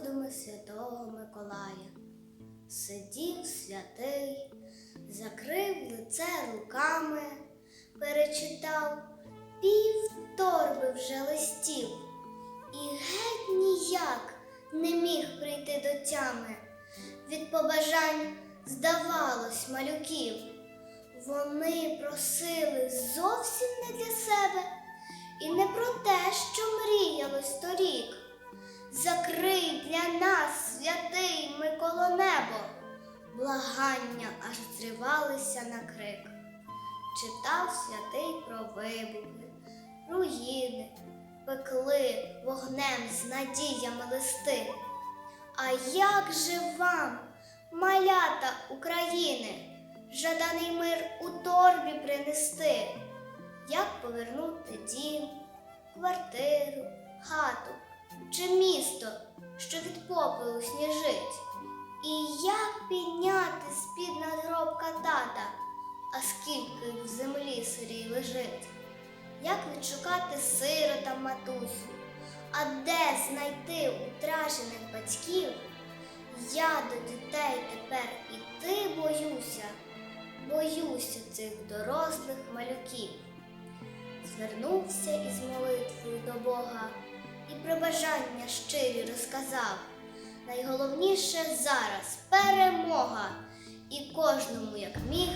роздуми святого Миколая. Сидів святий, закрив лице руками, перечитав пів торби вже листів, і геть ніяк не міг прийти до тями. Від побажань здавалось малюків. Вони просили зовсім не для себе і не про те, що мріялось торік. Благання аж зривалися на крик. Читав святий про вибухи, руїни, пекли вогнем з надіями листи. А як же вам, малята України, жаданий мир у торбі принести? Як повернути дім, квартиру, хату чи місто, що від попелу сніжить? Підняти з-під надгробка тата, а скільки в землі сирій лежить? Як відшукати сиротам матусю? А де знайти утражених батьків? Я до дітей тепер іти боюся, боюся цих дорослих малюків. Звернувся із молитвою до Бога і про бажання щирі розказав. Найголовніше зараз перемога, і кожному як міг.